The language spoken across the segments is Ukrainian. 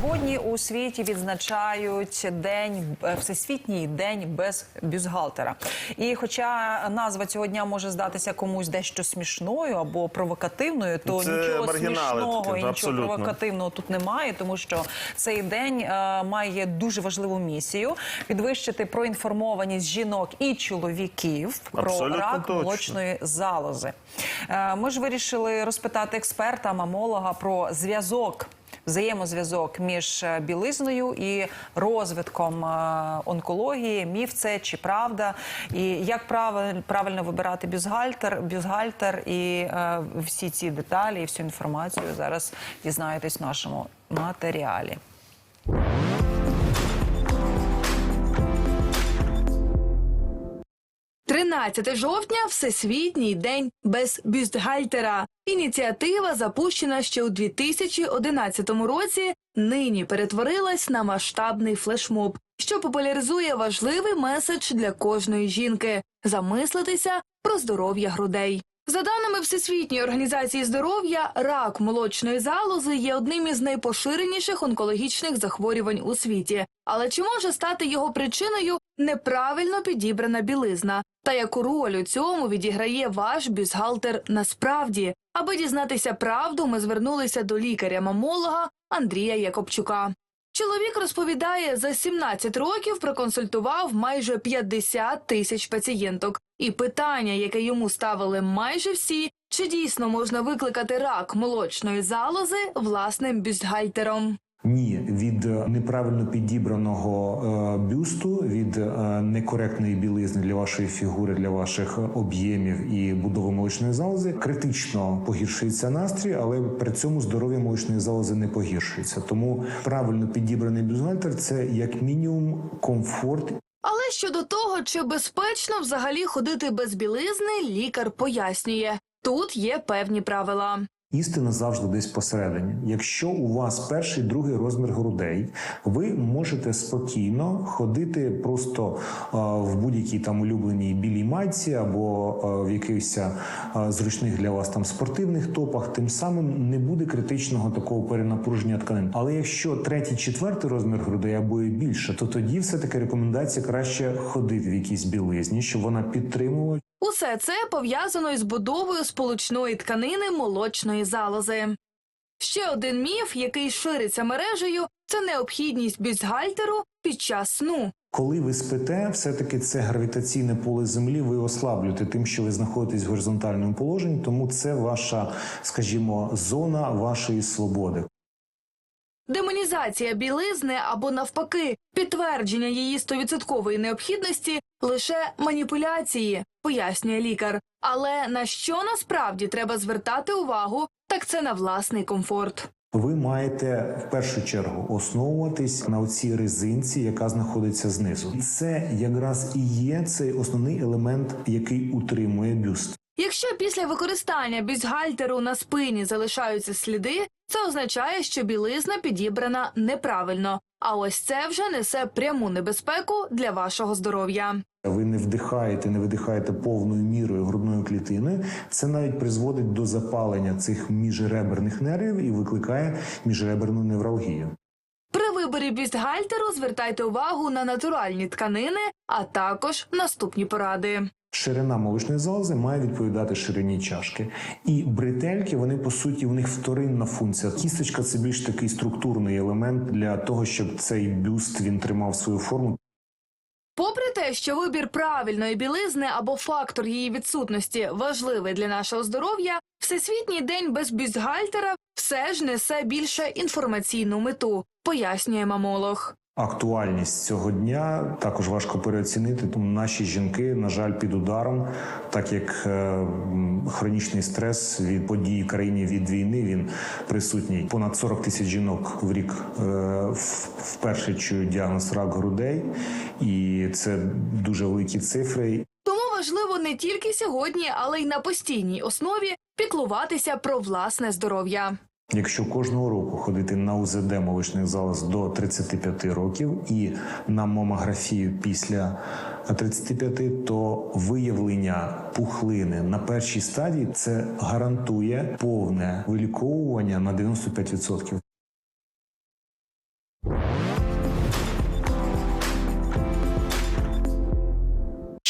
Сьогодні у світі відзначають день е, всесвітній день без бюстгальтера. І хоча назва цього дня може здатися комусь дещо смішною або провокативною, то Це нічого смішного такі, і нічого абсолютно. провокативного тут немає, тому що цей день е, має дуже важливу місію підвищити проінформованість жінок і чоловіків про Абсолютно рак точно. молочної залози. Е, Ми ж вирішили розпитати експерта, мамолога про зв'язок. Взаємозв'язок між е, білизною і розвитком е, онкології, міф це чи правда, і як правильно вибирати бюзгальтер, бюзгальтер? І е, всі ці деталі, і всю інформацію зараз дізнаєтесь в нашому матеріалі. 13 жовтня Всесвітній день без бюстгальтера. Ініціатива, запущена ще у 2011 році, нині перетворилась на масштабний флешмоб, що популяризує важливий меседж для кожної жінки замислитися про здоров'я грудей. За даними Всесвітньої організації здоров'я, рак молочної залози є одним із найпоширеніших онкологічних захворювань у світі. Але чи може стати його причиною неправильно підібрана білизна? Та яку роль у цьому відіграє ваш бюстгальтер насправді? Аби дізнатися правду, ми звернулися до лікаря-мамолога Андрія Якобчука. Чоловік розповідає, за 17 років проконсультував майже 50 тисяч пацієнток. І питання, яке йому ставили майже всі, чи дійсно можна викликати рак молочної залози власним бюстгальтером. Ні, від е, неправильно підібраного е, бюсту, від е, некоректної білизни для вашої фігури, для ваших об'ємів і будови молочної залози критично погіршується настрій, але при цьому здоров'я молочної залози не погіршується. Тому правильно підібраний бюстгальтер – це як мінімум комфорт Але щодо того, чи безпечно взагалі ходити без білизни, лікар пояснює. Тут є певні правила. Істина завжди десь посередині. Якщо у вас перший другий розмір грудей, ви можете спокійно ходити просто е, в будь-якій там улюбленій білій майці або е, в якихось е, зручних для вас там спортивних топах. Тим самим не буде критичного такого перенапруження тканин. Але якщо третій, четвертий розмір грудей або і більше, то тоді все таки рекомендація краще ходити в якійсь білизні, щоб вона підтримувала Усе це пов'язано із будовою сполучної тканини молочної залози. Ще один міф, який шириться мережею, це необхідність бюстгальтеру під час сну. Коли ви спите, все-таки це гравітаційне поле землі. Ви ослаблюєте тим, що ви знаходитесь в горизонтальному положенні, тому це ваша, скажімо, зона вашої свободи. Демонізація білизни або навпаки підтвердження її стовідсоткової необхідності лише маніпуляції, пояснює лікар. Але на що насправді треба звертати увагу, так це на власний комфорт. Ви маєте в першу чергу основуватись на цій резинці, яка знаходиться знизу. Це якраз і є цей основний елемент, який утримує бюст. Якщо після використання бюстгальтеру на спині залишаються сліди, це означає, що білизна підібрана неправильно. А ось це вже несе пряму небезпеку для вашого здоров'я. Ви не вдихаєте, не видихаєте повною мірою грудною клітиною. Це навіть призводить до запалення цих міжреберних нервів і викликає міжреберну невралгію. При виборі бюстгальтеру звертайте увагу на натуральні тканини, а також наступні поради. Ширина молочної залози має відповідати ширині чашки. І бретельки, вони по суті, в них вторинна функція. Кісточка це більш такий структурний елемент для того, щоб цей бюст він тримав свою форму. Попри те, що вибір правильної білизни або фактор її відсутності важливий для нашого здоров'я, всесвітній день без бюстгальтера все ж несе більше інформаційну мету, пояснює мамолог. Актуальність цього дня також важко переоцінити. Тому наші жінки, на жаль, під ударом, так як е, хронічний стрес від подій в країні від війни він присутній. Понад 40 тисяч жінок в рік е, вперше чують діагноз рак грудей, і це дуже великі цифри. Тому важливо не тільки сьогодні, але й на постійній основі піклуватися про власне здоров'я. Якщо кожного року ходити на УЗД молочних залоз до 35 років і на мамографію після 35, то виявлення пухлини на першій стадії це гарантує повне виліковування на 95%.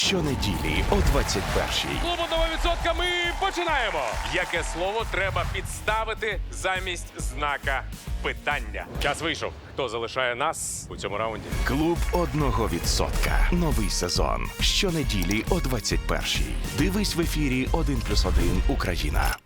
Щонеділі о 21-й. Клуб одного відсотка ми починаємо. Яке слово треба підставити замість знака питання? Час вийшов. Хто залишає нас у цьому раунді? Клуб одного відсотка. Новий сезон. Щонеділі о 21-й. Дивись в ефірі 1+,1 Україна.